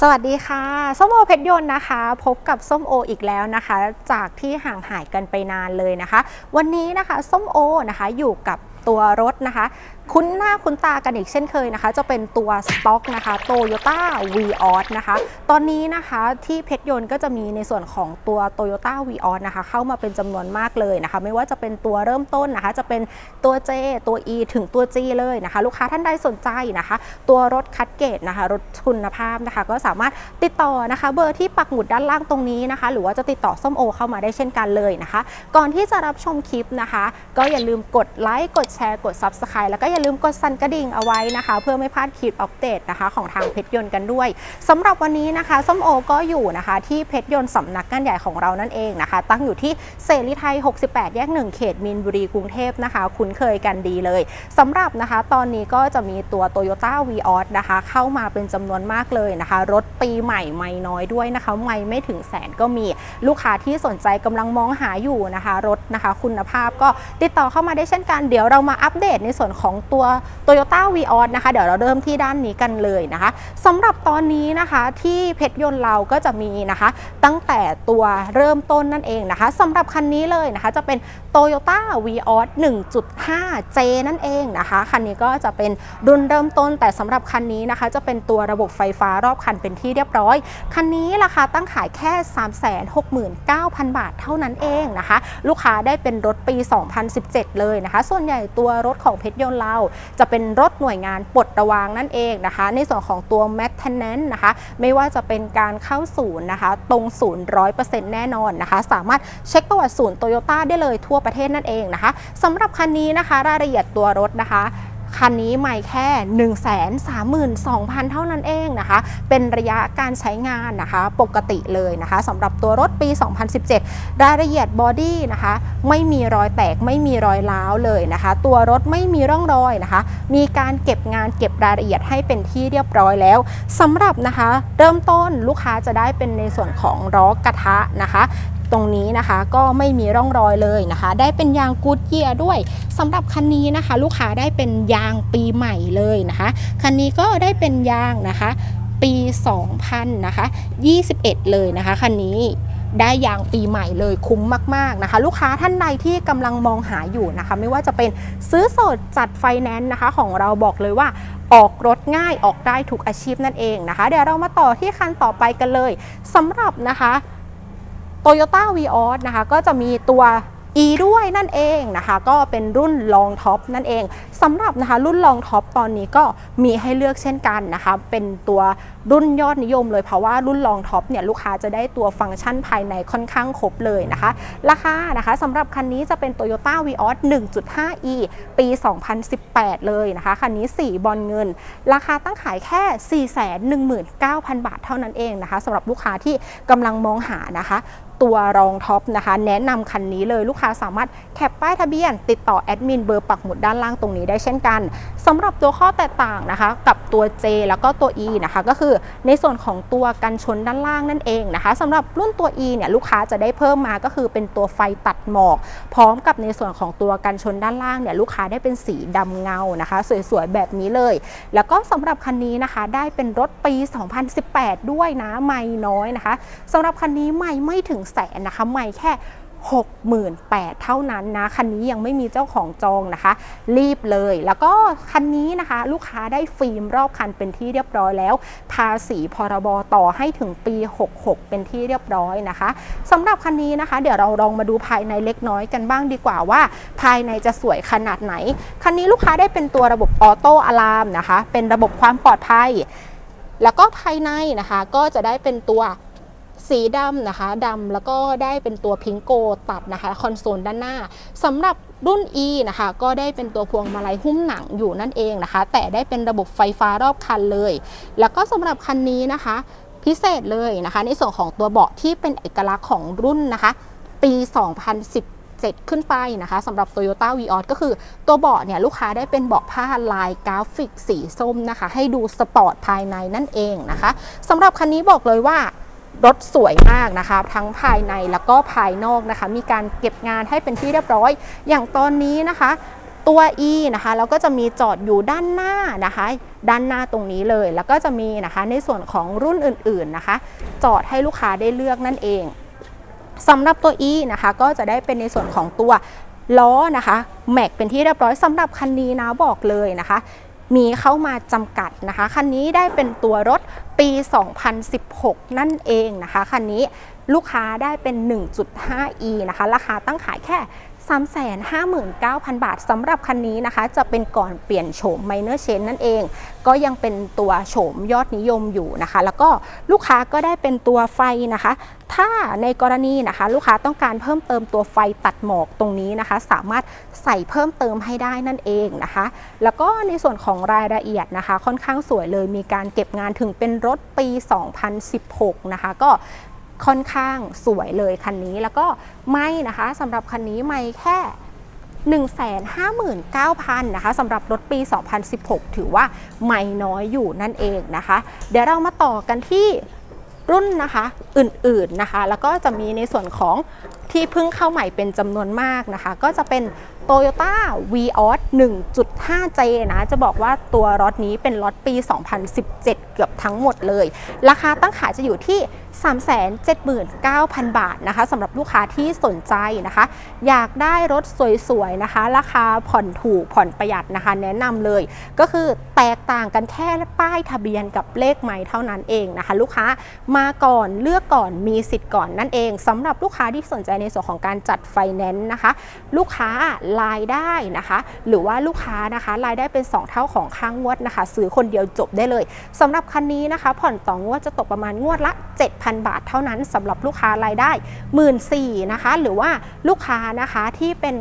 สวัสดีค่ะ ส้มโอเพชรยนต์นะคะ พบกับส้มโออีกแล้วนะคะ จากที่ห่างหายกันไปนานเลยนะคะ วันนี้นะคะ ส้มโอนะคะอยู่กับตัวรถนะคะ คุ้นหน้าคุ้นตากันอีกเช่นเคยนะคะ จะเป็นตัวสต็อกนะคะ Toyota v ีออนะคะ ตอนนี้นะคะที่เพชรยนต์ก็จะมีในส่วนของตัว Toyota v ีออนะคะ เข้ามาเป็นจำนวนมากเลยนะคะ ไม่ว่าจะเป็นตัวเริ่มต้นนะคะ จะเป็นตัว J ตัว E ถึงตัว G เลยนะคะ ลูกค้าท่านใดสนใจนะคะ ตัวรถคัดเกรดนะคะ รถคุณภาพนะคะ ก็สามารถติดต่อนะคะ เบอร์ที่ปักหมุดด้านล่างตรงนี้นะคะ หรือว่าจะติดต่อส้มโอเข้ามาได้เช่นกันเลยนะคะ ก่อนที่จะรับชมคลิปนะคะ ก็อย่าลืมกดไลค์กดแชร์กด Subscribe แล้วก็อย่าลืมกดสั่นกระดิ่งเอาไว้นะคะ เพื่อไม่พลาดคลิปอัปเดตนะคะ ของทางเพชรยนต์กันด้วยสำหรับวันนี้นะคะส้มโอก็อยู่นะคะ ที่เพชรยนต์สำนักงานใหญ่ของเรานั่นเองนะคะ ตั้งอยู่ที่เสรีไทย 68 แยก 1 เขตมีนบุรีกรุงเทพนะคะ คุ้นเคยกันดีเลยสำหรับนะคะ ตอนนี้ก็จะมีตัว Toyota v ีออนะคะ เข้ามาเป็นจำนวนมากเลยนะคะ รถปีใหม่ไม่น้อยด้วยนะคะ ไม่ไม่ถึงแสนก็มีลูกค้าที่สนใจกำลังมองหาอยู่นะคะ รถนะคะ คุณภาพก็ติดต่อเข้ามาได้เช่นกันเดี๋ยวเรามาอัปเดตในส่วนของตัว Toyota v ีออนะคะ เดี๋ยวเราเริ่มที่ด้านนี้กันเลยนะคะสำหรับตอนนี้นะคะที่เพชรยนต์เราก็จะมีนะคะ ตั้งแต่ตัวเริ่มต้นนั่นเองนะคะสำหรับคันนี้เลยนะคะ จะเป็น Toyota v ีออ 1.5J นั่นเองนะคะ คันนี้ก็จะเป็นรุ่นเริ่มต้น แต่สำหรับคันนี้นะคะ จะเป็นตัวระบบไฟฟ้ารอบคันเป็นที่เรียบร้อย คันนี้ราคาตั้งขายแค่ 369,000 บาทเท่านั้นเองนะคะ ลูกค้าได้เป็นรถปี 2017 เลยนะคะ ส่วนใหญ่ตัวรถของเพชรยนต์เราจะเป็นรถหน่วยงานปลดระวางนั่นเองนะคะ ในส่วนของตัว maintenance นะคะไม่ว่าจะเป็นการเข้าศูนย์นะคะ ตรงศูนย์ร้อยเปอร์เซ็นต์แน่นอนนะคะ สามารถเช็คประวัติศูนย์โตโยต้าได้เลยทั่วประเทศนั่นเองนะคะสำหรับคันนี้นะคะ รายละเอียดตัวรถนะคะ คันนี้ใหม่แค่ 1 3 2 0 0 0 เท่านั้นเองนะคะ เป็นระยะการใช้งานนะคะปกติเลยนะคะสำหรับตัวรถปี 2017 รายละเอียดบอดี้นะคะ ไม่มีรอยแตกไม่มีรอยร้าวเลยนะคะ ตัวรถไม่มีร่องรอยนะคะ มีการเก็บงานเก็บรายละเอียดให้เป็นที่เรียบร้อยแล้วสำหรับนะคะ เริ่มต้นลูกค้าจะได้เป็นในส่วนของล้อกระทะนะคะ ตรงนี้นะคะก็ไม่มีร่องรอยเลยนะคะ ได้เป็นยางกูดเยียด้วยสำหรับคันนี้นะคะ ลูกค้าได้เป็นยางปีใหม่เลยนะคะคันนี้ก็ได้เป็นยางนะคะ ปี 2000นะคะ21 เลยนะคะคันนี้ได้ยางปีใหม่เลยคุ้มมาก ๆนะคะ ลูกค้าท่านใดที่กำลังมองหาอยู่นะคะ ไม่ว่าจะเป็นซื้อสดจัดไฟแนนซ์นะคะ ของเราบอกเลยว่าออกรถง่ายออกได้ทุกอาชีพนั่นเองนะคะ เดี๋ยวเรามาต่อที่คันต่อไปกันเลยสำหรับนะคะ Toyota v ีออนะคะก็จะมีตัว E ด้วยนั่นเองนะคะก็เป็นรุ่นลองท็อปนั่นเองสำหรับนะคะรุ่นลองท็อปตอนนี้ก็มีให้เลือกเช่นกันนะคะเป็นตัวรุ่นยอดนิยมเลยเพราะว่ารุ่นลองท็อปเนี่ยลูกค้าจะได้ตัวฟังก์ชันภายในค่อนข้างครบเลยนะคะ ราคานะคะสำหรับคันนี้จะเป็น Toyota v ีออ 1.5e ปี 2018 เลยนะคะ คันนี้ 4 บอลเงิน ราคาตั้งขายแค่ 419,000 บาทเท่านั้นเองนะคะสำหรับลูกค้าที่กำลังมองหานะคะ ตัวรองท็อปนะคะ แนะนำคันนี้เลยลูกค้าสามารถแคปป้ายทะเบียน ติดต่อแอดมินเบอร์ปักหมุดด้านล่างตรงนี้ได้เช่นกันสำหรับตัวข้อแตกต่างนะคะ กับตัว J แล้วก็ตัว E นะคะ ก็คือในส่วนของตัวกันชนด้านล่างนั่นเองนะคะสำหรับรุ่นตัว E เนี่ยลูกค้าจะได้เพิ่มมาก็คือเป็นตัวไฟตัดหมอก พร้อมกับในส่วนของตัวกันชนด้านล่างเนี่ยลูกค้าได้เป็นสีดำเงานะคะ สวยๆแบบนี้เลย แล้วก็สำหรับคันนี้นะคะได้เป็นรถปี 2018 ด้วยนะไม่น้อยนะคะสำหรับคันนี้ไม่ไม่ถึงแสนนะคะไม่แค่68,000เท่านั้นนะคันนี้ยังไม่มีเจ้าของจองนะคะ รีบเลย แล้วก็คันนี้นะคะ ลูกค้าได้ฟิล์มรอบคันเป็นที่เรียบร้อยแล้ว ภาษีพรบต่อให้ถึงปี 66 เป็นที่เรียบร้อยนะคะสำหรับคันนี้นะคะ เดี๋ยวเราลองมาดูภายในเล็กน้อยกันบ้างดีกว่าว่า ภายในจะสวยขนาดไหน คันนี้ลูกค้าได้เป็นตัวระบบออโต้อะลามนะคะ เป็นระบบความปลอดภัย แล้วก็ภายในนะคะ ก็จะได้เป็นตัว สีดำนะคะดำแล้วก็ได้เป็นตัวพิงโกตัดนะคะคอนโซลด้านหน้าสำหรับรุ่น E นะคะก็ได้เป็นตัวพวงมาลัยหุ้มหนังอยู่นั่นเองนะคะ แต่ได้เป็นระบบไฟฟ้ารอบคันเลย แล้วก็สำหรับคันนี้นะคะ พิเศษเลยนะคะ ในส่วนของตัวเบาะที่เป็นเอกลักษณ์ของรุ่นนะคะ ปี 2010 7ขึ้นไปนะคะสำหรับ Toyota v ีออก็คือตัวเบาะเนี่ยลูกค้าได้เป็นเบาะผ้าลายกราฟิกสีส้มนะคะ ให้ดูสปอร์ตภายในนั่นเองนะคะสำหรับคันนี้บอกเลยว่า รถสวยมากนะคะ ทั้งภายในแล้วก็ภายนอกนะคะ มีการเก็บงานให้เป็นที่เรียบร้อย อย่างตอนนี้นะคะตัว E นะคะแล้วก็จะมีจอดอยู่ด้านหน้านะคะ ด้านหน้าตรงนี้เลย แล้วก็จะมีนะคะในส่วนของรุ่นอื่นๆนะคะ จอดให้ลูกค้าได้เลือกนั่นเองสำหรับตัว E นะคะก็จะได้เป็นในส่วนของตัวล้อนะคะแม็กเป็นที่เรียบร้อยสำหรับคันนี้นะบอกเลยนะคะ มีเข้ามาจำกัดนะคะ คันนี้ได้เป็นตัวรถ ปี 2016 นั่นเองนะคะ คันนี้ลูกค้าได้เป็น 1.5e นะคะ ราคาตั้งขายแค่ 359,000 บาทสำหรับคันนี้นะคะ จะเป็นก่อนเปลี่ยนโฉม Minor Change นั่นเอง ก็ยังเป็นตัวโฉมยอดนิยมอยู่นะคะ แล้วก็ลูกค้าก็ได้เป็นตัวไฟนะคะ ถ้าในกรณีนะคะ ลูกค้าต้องการเพิ่มเติมตัวไฟตัดหมอกตรงนี้นะคะ สามารถใส่เพิ่มเติมให้ได้นั่นเองนะคะ แล้วก็ในส่วนของรายละเอียดนะคะ ค่อนข้างสวยเลยมีการเก็บงานถึงเป็นรถปี 2016 นะคะ ก็ ค่อนข้างสวยเลยคันนี้ แล้วก็ไม่นะคะสำหรับคันนี้ไม่แค่ 159,000นะคะสำหรับรถปี 2016 ถือว่าไม่น้อยอยู่นั่นเองนะคะ เดี๋ยวเรามาต่อกันที่รุ่นนะคะอื่นๆนะคะ แล้วก็จะมีในส่วนของที่เพิ่งเข้าใหม่เป็นจำนวนมากนะคะ ก็จะเป็น Toyota Vios 1.5J นะจะบอกว่าตัวรถนี้เป็นรถปี 2017 เกือบทั้งหมดเลย ราคาตั้งขายจะอยู่ที่ 379,000 บาทนะคะสำหรับลูกค้าที่สนใจนะคะ อยากได้รถสวยๆนะคะ ราคาผ่อนถูกผ่อนประหยัดนะคะ แนะนำเลย ก็คือแตกต่างกันแค่ป้ายทะเบียนกับเลขไม้เท่านั้นเองนะคะ ลูกค้ามาก่อนเลือกก่อนมีสิทธิ์ก่อนนั่นเองสำหรับลูกค้าที่สนใจในส่วนของการจัดไฟแนนซ์นะคะ ลูกค้ารายได้นะคะ หรือว่าลูกค้านะคะรายได้เป็น 2 เท่าของค่างงวดนะคะ ซื้อคนเดียวจบได้เลยสำหรับคันนี้นะคะ ผ่อนต่องวดจะตกประมาณงวดละ7,000บาทเท่านั้นสำหรับลูกค้ารายได้ 1 4ื่นนะคะ หรือว่าลูกค้านะคะที่เป็น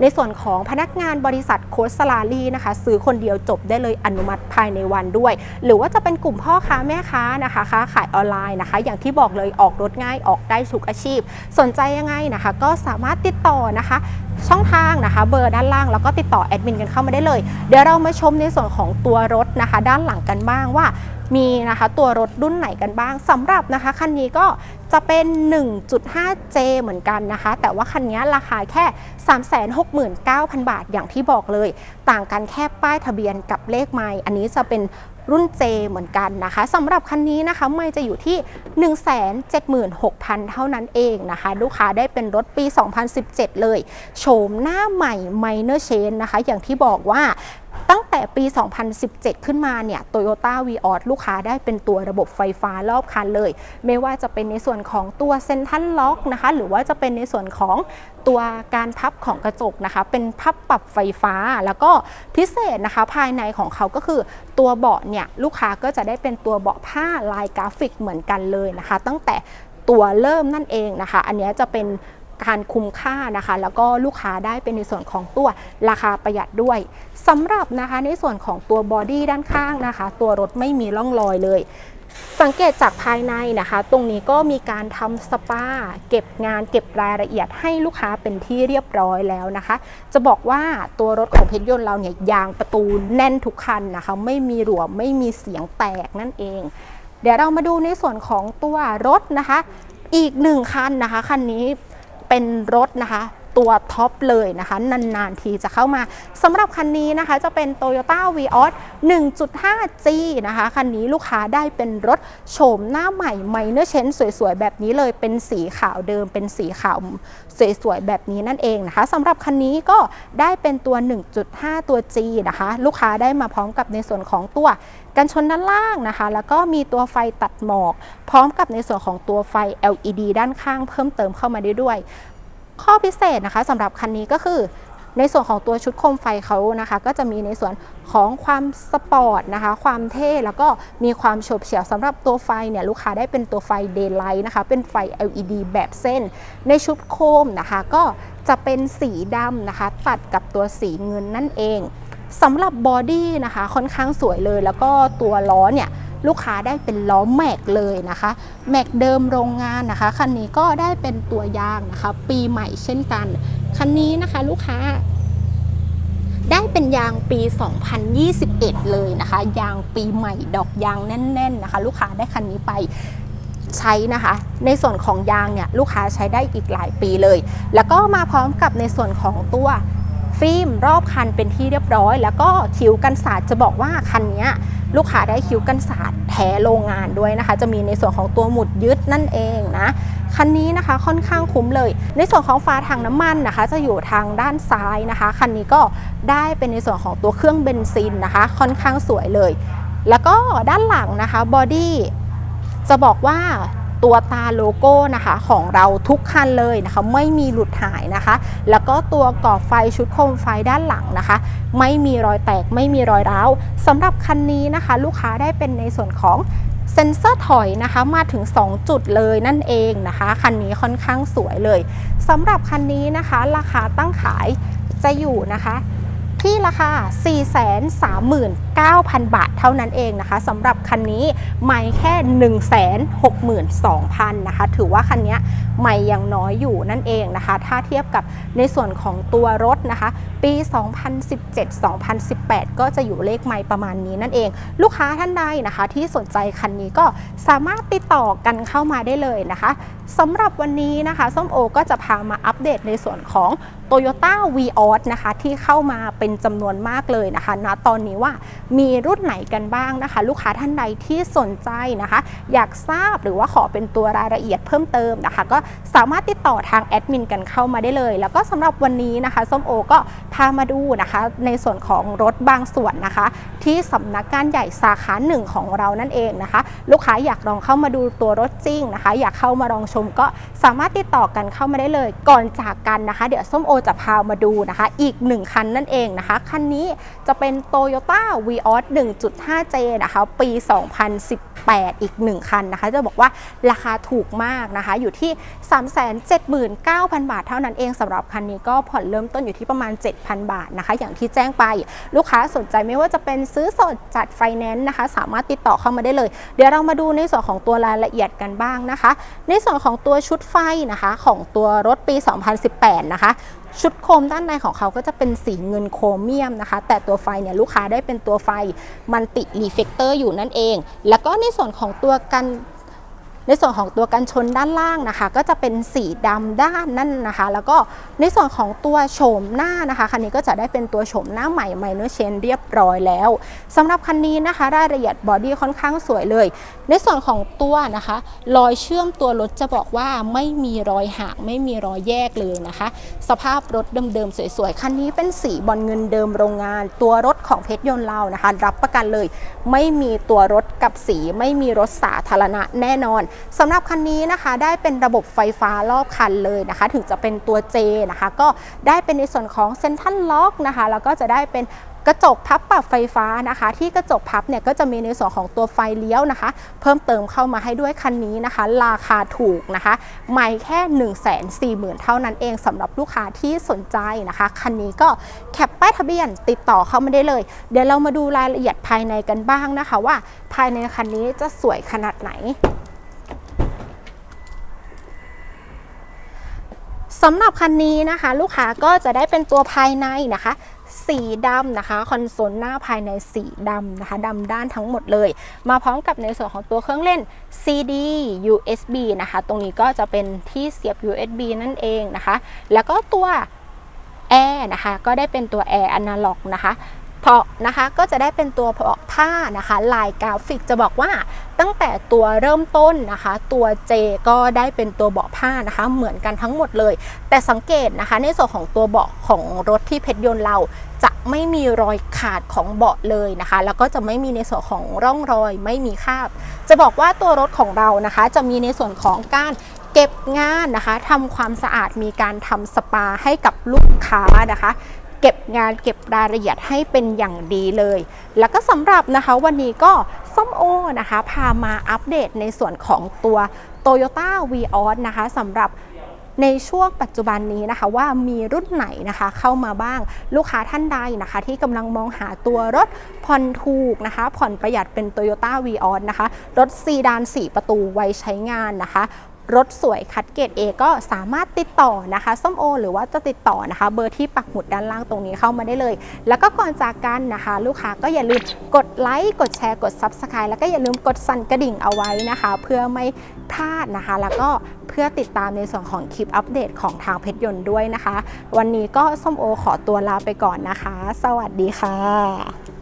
ในส่วนของพนักงานบริษัทโคสลารีนะคะ ซื้อคนเดียวจบได้เลยอนุมัติภายในวันด้วย หรือว่าจะเป็นกลุ่มพ่อค้าแม่ค้านะคะค้าขายออนไลน์นะคะ อย่างที่บอกเลยออกรถง่ายออกได้ทุกอาชีพ สนใจยังไงนะคะ ก็สามารถติดต่อนะคะ ช่องทางนะคะ เบอร์ด้านล่างแล้วก็ติดต่อแอดมินกันเข้ามาได้เลย เดี๋ยวเรามาชมในส่วนของตัวรถนะคะ ด้านหลังกันบ้างว่า มีนะคะตัวรถรุ่นไหนกันบ้างสำหรับนะคะคันนี้ก็จะเป็น 1.5J เหมือนกันนะคะ แต่ว่าคันนี้ราคาแค่ 369,000 บาทอย่างที่บอกเลย ต่างกันแค่ป้ายทะเบียนกับเลขไมล์อันนี้จะเป็นรุ่น J เหมือนกันนะคะสำหรับคันนี้นะคะไม่จะอยู่ที่ 176,000 เท่านั้นเองนะคะ ลูกค้าได้เป็นรถปี 2017 เลย โฉมหน้าใหม่ Minor Change นะคะ อย่างที่บอกว่า ตั้งแต่ปี 2017 ขึ้นมาเนี่ย Toyota Vios ลูกค้าได้เป็นตัวระบบไฟฟ้ารอบคันเลย ไม่ว่าจะเป็นในส่วนของตัวเซนทันล็อกนะคะ หรือว่าจะเป็นในส่วนของตัวการพับของกระจกนะคะ เป็นพับปรับไฟฟ้าแล้วก็พิเศษนะคะ ภายในของเขาก็คือตัวเบาะเนี่ยลูกค้าก็จะได้เป็นตัวเบาะผ้าลายกราฟิกเหมือนกันเลยนะคะ ตั้งแต่ตัวเริ่มนั่นเองนะคะ อันนี้จะเป็น การคุ้มค่านะคะ แล้วก็ลูกค้าได้เป็นในส่วนของตัวราคาประหยัดด้วยสำหรับนะคะในส่วนของตัวบอดี้ด้านข้างนะคะ ตัวรถไม่มีร่องรอยเลยสังเกตจากภายในนะคะ ตรงนี้ก็มีการทำสปา เก็บงานเก็บรายละเอียดให้ลูกค้าเป็นที่เรียบร้อยแล้วนะคะ จะบอกว่าตัวรถของเพชรยนต์เราเนี่ยยางประตูแน่นทุกคันนะคะ ไม่มีหลวมไม่มีเสียงแตกนั่นเอง เดี๋ยวเรามาดูในส่วนของตัวรถนะคะ อีกหนึ่งคันนะคะคันนี้ เป็นรถนะคะ ตัวท็อปเลยนะคะ นานๆทีจะเข้ามาสำหรับคันนี้นะคะจะเป็น Toyota Vios 1.5G นะคะ คันนี้ลูกค้าได้เป็นรถโฉมหน้าใหม่ไมเนอร์เชนสวยๆ แบบนี้เลยเป็นสีขาวเดิม เป็นสีขาวสวยๆ แบบนี้นั่นเองนะคะสำหรับคันนี้ก็ได้เป็นตัว 1.5 ตัว G นะคะ ลูกค้าได้มาพร้อมกับในส่วนของตัวกันชนด้านล่างนะคะ แล้วก็มีตัวไฟตัดหมอก พร้อมกับในส่วนของตัวไฟ LED ด้านข้างเพิ่มเติมเข้ามาได้ด้วย ข้อพิเศษนะคะสำหรับคันนี้ก็คือในส่วนของตัวชุดโคมไฟเขานะคะ ก็จะมีในส่วนของความสปอร์ตนะคะ ความเท่แล้วก็มีความโฉบเฉี่ยวสำหรับตัวไฟเนี่ยลูกค้าได้เป็นตัวไฟ Daylight นะคะ เป็นไฟ LED แบบเส้น ในชุดโคมนะคะ ก็จะเป็นสีดำนะคะ ตัดกับตัวสีเงินนั่นเอง สำหรับบอดี้นะคะค่อนข้างสวยเลย แล้วก็ตัวล้อเนี่ยลูกค้าได้เป็นล้อแม็กเลยนะคะ แม็กเดิมโรงงานนะคะคันนี้ก็ได้เป็นตัวยางนะคะ ปีใหม่เช่นกันคันนี้นะคะลูกค้า ได้เป็นยางปี 2021 เลยนะคะ ยางปีใหม่ดอกยางแน่น ๆ นะคะ ลูกค้าได้คันนี้ไปใช้นะคะ ในส่วนของยางเนี่ยลูกค้าใช้ได้อีกหลายปีเลย แล้วก็มาพร้อมกับในส่วนของตัว ฟิล์มรอบคันเป็นที่เรียบร้อย แล้วก็คิ้วกันสาดจะบอกว่าคันนี้ลูกค้าได้คิ้วกันสาดแท้โรงงานด้วยนะคะ จะมีในส่วนของตัวหมุดยึดนั่นเองนะคันนี้นะคะค่อนข้างคุ้มเลย ในส่วนของฝาถังน้ำมันนะคะ จะอยู่ทางด้านซ้ายนะคะคันนี้ก็ได้เป็นในส่วนของตัวเครื่องเบนซินนะคะ ค่อนข้างสวยเลย แล้วก็ด้านหลังนะคะบอดี้จะบอกว่า ตัวตาโลโก้นะคะของเราทุกคันเลยนะคะ ไม่มีหลุดหายนะคะ แล้วก็ตัวก่อไฟชุดโคมไฟด้านหลังนะคะ ไม่มีรอยแตกไม่มีรอยร้าวสำหรับคันนี้นะคะ ลูกค้าได้เป็นในส่วนของเซ็นเซอร์ถอยนะคะมาถึง 2 จุดเลยนั่นเองนะคะคันนี้ค่อนข้างสวยเลยสำหรับคันนี้นะคะ ราคาตั้งขายจะอยู่นะคะ ที่ราคา 439,000 บาทเท่านั้นเองนะคะสำหรับคันนี้ไม่แค่ 162,000 นะคะ ถือว่าคันนี้ไม่ยังน้อยอยู่นั่นเองนะคะ ถ้าเทียบกับในส่วนของตัวรถนะคะ ปี 2017-2018 ก็จะอยู่เลขไม่ประมาณนี้นั่นเอง ลูกค้าท่านใดนะคะ ที่สนใจคันนี้ก็สามารถติดต่อกันเข้ามาได้เลยนะคะสำหรับวันนี้นะคะส้มโอก็จะพามาอัปเดตในส่วนของ Toyota v ีออนะคะที่เข้ามาเป็นจำนวนมากเลยนะคะณตอนนี้ว่ามีรุ่นไหนกันบ้างนะคะ ลูกค้าท่านใดที่สนใจนะคะ อยากทราบหรือว่าขอเป็นตัวรายละเอียดเพิ่มเติมนะคะ ก็สามารถติดต่อทางแอดมินกันเข้ามาได้เลย แล้วก็สำหรับวันนี้นะคะส้มโอก็พามาดูนะคะในส่วนของรถบางส่วนนะคะ ที่สำนักงานใหญ่สาขาหนึ่งของเรานั่นเองนะคะ ลูกค้าอยากลองเข้ามาดูตัวรถจริงนะคะ อยากเข้ามาลองชมก็สามารถติดต่อกันเข้ามาได้เลย ก่อนจากกันนะคะ เดี๋ยวส้มโอจะพามาดูนะคะ อีกหนึ่งคันนั่นเองนะคะ คันนี้จะเป็น Toyota v ีออส 1.5J นะคะ ปี 2018 อีก 1 คันนะคะ จะบอกว่าราคาถูกมากนะคะ อยู่ที่ 379,000 บาทเท่านั้นเองสำหรับคันนี้ก็ผ่อนเริ่มต้นอยู่ที่ประมาณ7,000 บาทนะคะ อย่างที่แจ้งไปลูกค้าสนใจไม่ว่าจะเป็นซื้อสดจัดไฟแนนซ์นะคะ สามารถติดต่อเข้ามาได้เลย เดี๋ยวเรามาดูในส่วนของตัวรายละเอียดกันบ้างนะคะ ในส่วนของตัวชุดไฟนะคะของตัวรถปี 2018 นะคะชุดโคมด้านในของเขาก็จะเป็นสีเงินโครเมียมนะคะ แต่ตัวไฟเนี่ยลูกค้าได้เป็นตัวไฟมันติรีเฟกเตอร์อยู่นั่นเอง แล้วก็ในส่วนของตัวกัน ในส่วนของตัวกันชนด้านล่างนะคะ ก็จะเป็นสีดำด้านนั่นนะคะ แล้วก็ในส่วนของตัวโฉมหน้านะคะคันนี้ก็จะได้เป็นตัวโฉมหน้าใหม่ไมเนอร์เชนเรียบร้อยแล้วสำหรับคันนี้นะคะรายละเอียดบอดี้ค่อนข้างสวยเลย ในส่วนของตัวนะคะรอยเชื่อมตัวรถจะบอกว่าไม่มีรอยหักไม่มีรอยแยกเลยนะคะ สภาพรถเดิมๆสวยๆคันนี้เป็นสีบอลเงินเดิมโรงงาน ตัวรถของเพชรยนต์เรานะคะ รับประกันเลย ไม่มีตัวรถกับสีไม่มีรถสาธารณะแน่นอนสำหรับคันนี้นะคะได้เป็นระบบไฟฟ้ารอบคันเลยนะคะ ถึงจะเป็นตัว J นะคะ ก็ได้เป็นในส่วนของเซนทรัลล็อกนะคะ แล้วก็จะได้เป็นกระจกพับปรับไฟฟ้านะคะ ที่กระจกพับเนี่ยก็จะมีในส่วนของตัวไฟเลี้ยวนะคะ เพิ่มเติมเข้ามาให้ด้วยคันนี้นะคะ ราคาถูกนะคะ ไม่แค่ 1 4 0 0 0 0 เท่านั้นเองสำหรับลูกค้าที่สนใจนะคะ คันนี้ก็แคปป้ายทะเบียนติดต่อเข้ามาได้เลย เดี๋ยวเรามาดูรายละเอียดภายในกันบ้างนะคะ ว่าภายในคันนี้จะสวยขนาดไหน สำหรับคันนี้นะคะ ลูกค้าก็จะได้เป็นตัวภายในนะคะ สีดำนะคะคอนโซลหน้าภายในสีดำนะคะดำด้านทั้งหมดเลย มาพร้อมกับในส่วนของตัวเครื่องเล่น CD USB นะคะ ตรงนี้ก็จะเป็นที่เสียบ USB นั่นเองนะคะ แล้วก็ตัวแอร์นะคะ ก็ได้เป็นตัวแอร์อนาล็อกนะคะ เพาะนะคะก็จะได้เป็นตัวเพาะผ้านะคะลายกราฟิกจะบอกว่าตั้งแต่ตัวเริ่มต้นนะคะ ตัว J ก็ได้เป็นตัวเบาะผ้านะคะ เหมือนกันทั้งหมดเลย แต่สังเกตนะคะ ในส่วนของตัวเบาะของรถที่เพชรยนต์เราจะไม่มีรอยขาดของเบาะเลยนะคะ แล้วก็จะไม่มีในส่วนของร่องรอยไม่มีคราบ จะบอกว่าตัวรถของเรานะคะ จะมีในส่วนของการเก็บงานนะคะทำความสะอาดมีการทำสปาให้กับลูกค้านะคะ เก็บงานเก็บรายละเอียดให้เป็นอย่างดีเลย แล้วก็สำหรับนะคะวันนี้ก็ส้มโอนะคะพามาอัปเดตในส่วนของตัว Toyota v ีออนะคะสำหรับในช่วงปัจจุบันนี้นะคะว่ามีรุ่นไหนนะคะเข้ามาบ้างลูกค้าท่านใดนะคะ ที่กำลังมองหาตัวรถผ่อนถูกนะคะ ผ่อนประหยัดเป็น Toyota v ีออนะคะ รถซีดาน 4 ประตูไว้ใช้งานนะคะ รถสวยคัดเกรด A ก็สามารถติดต่อนะคะส้มโอ หรือว่าจะติดต่อนะคะ เบอร์ที่ปักหมุดด้านล่างตรงนี้เข้ามาได้เลย แล้วก็ก่อนจากกันนะคะ ลูกค้าก็อย่าลืมกดไลค์กดแชร์กด Subscribe แล้วก็อย่าลืมกดสั่นกระดิ่งเอาไว้นะคะ เพื่อไม่พลาดนะคะ แล้วก็เพื่อติดตามในส่วนของคลิปอัปเดตของทางเพชรยนต์ด้วยนะคะ วันนี้ก็ส้มโอขอตัวลาไปก่อนนะคะ สวัสดีค่ะ